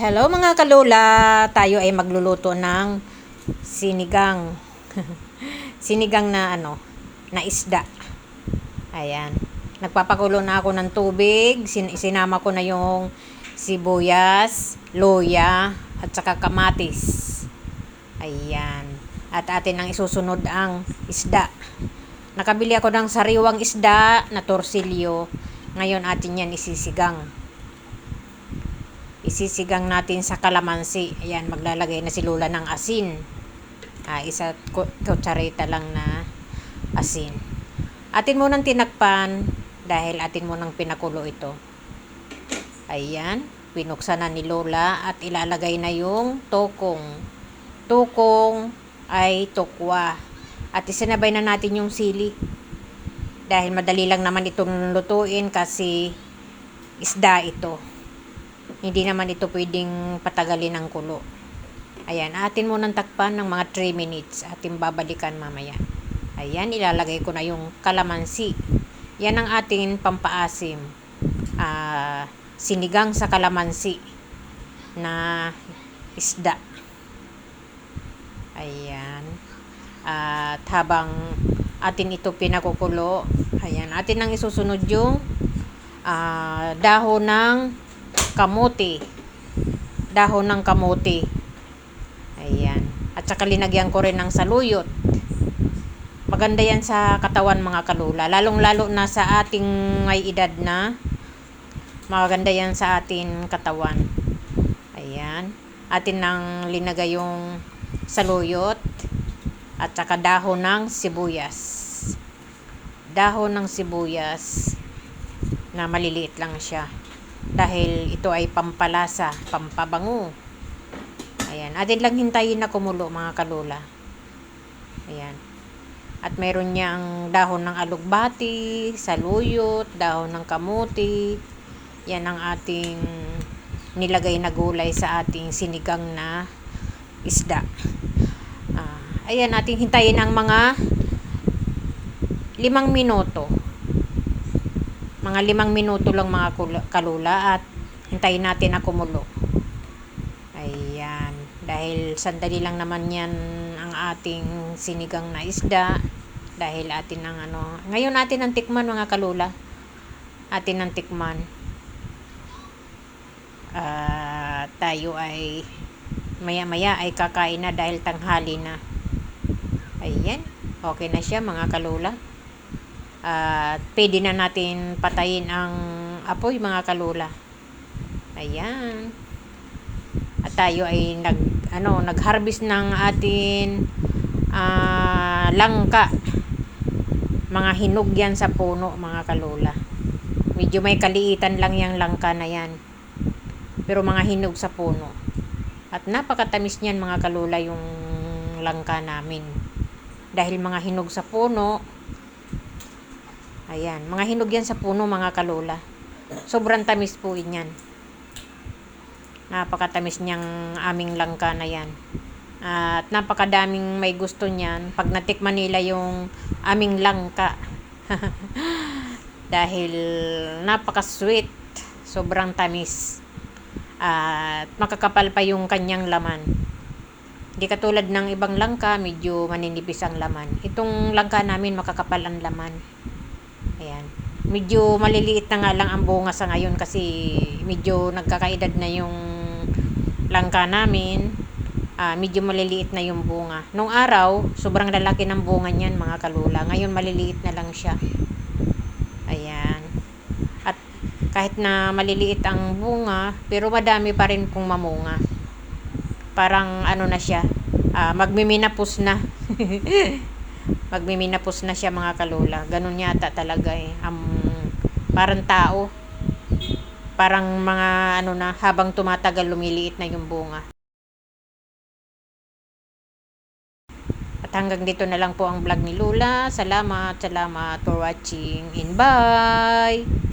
Hello mga kalula, tayo ay magluluto ng sinigang. sinigang na ano, na isda. Ayan. Nagpapakulo na ako ng tubig, Sin- sinama ko na yung sibuyas, luya, at saka kamatis. Ayan. At atin ang isusunod ang isda. Nakabili ako ng sariwang isda na torsilyo. Ngayon atin yan isisigang isisigang natin sa kalamansi. Ayan, maglalagay na si Lola ng asin. Ah, isa ku- kutsarita lang na asin. Atin munang tinakpan dahil atin munang pinakulo ito. Ayan, pinuksan na ni Lola at ilalagay na yung tokong. Tokong ay tukwa. At isinabay na natin yung sili. Dahil madali lang naman itong lutuin kasi isda ito. Hindi naman ito pwedeng patagalin ng kulo. Ayan, atin munang takpan ng mga 3 minutes. Atin babalikan mamaya. Ayan, ilalagay ko na yung kalamansi. Yan ang ating pampaasim. Ah, sinigang sa kalamansi na isda. Ayan. At habang atin ito pinakukulo, ayan, atin nang isusunod yung ah, dahon ng kamuti. Dahon ng kamuti. Ayan. At saka linagyan ko rin ng saluyot. Maganda yan sa katawan mga kalula. Lalong-lalo na sa ating may edad na. Maganda yan sa ating katawan. Ayan. Atin nang linagay yung saluyot. At saka dahon ng sibuyas. Dahon ng sibuyas na maliliit lang siya dahil ito ay pampalasa, pampabango. Ayan. Atin lang hintayin na kumulo mga kalula. Ayan. At meron niyang dahon ng alugbati, saluyot, dahon ng kamuti. Yan ang ating nilagay na gulay sa ating sinigang na isda. Ah, ayan, ating hintayin ang mga limang minuto mga limang minuto lang mga kalula at hintayin natin na kumulo. Ayan. Dahil sandali lang naman yan ang ating sinigang na isda. Dahil atin ang ano. Ngayon atin ang tikman mga kalula. Atin ang tikman. Ah, tayo ay maya maya ay kakain na dahil tanghali na. Ayan. Okay na siya mga kalula at pwede na natin patayin ang apoy mga kalula. Ayan. At tayo ay nag ano nagharvest ng atin ah, langka. Mga hinog yan sa puno mga kalula. Medyo may kaliitan lang yung langka na yan. Pero mga hinog sa puno. At napakatamis niyan mga kalula yung langka namin. Dahil mga hinog sa puno Ayan, mga hinog yan sa puno mga kalula. Sobrang tamis po yan. Napakatamis niyang aming langka na yan. At napakadaming may gusto niyan pag natikman nila yung aming langka. Dahil napaka-sweet. Sobrang tamis. At makakapal pa yung kanyang laman. Hindi katulad ng ibang langka, medyo maninipis ang laman. Itong langka namin makakapal ang laman. Ayan. Medyo maliliit na nga lang ang bunga sa ngayon kasi medyo nagkakaedad na yung langka namin. Ah, medyo maliliit na yung bunga. Nung araw, sobrang lalaki ng bunga niyan mga kalula. Ngayon maliliit na lang siya. Ayan. At kahit na maliliit ang bunga, pero madami pa rin kung mamunga. Parang ano na siya, ah, magmiminapos na. magmiminapos na siya mga kalula. Ganun yata talaga eh. Um, parang tao. Parang mga ano na, habang tumatagal lumiliit na yung bunga. At hanggang dito na lang po ang vlog ni Lula. Salamat, salamat for watching and bye!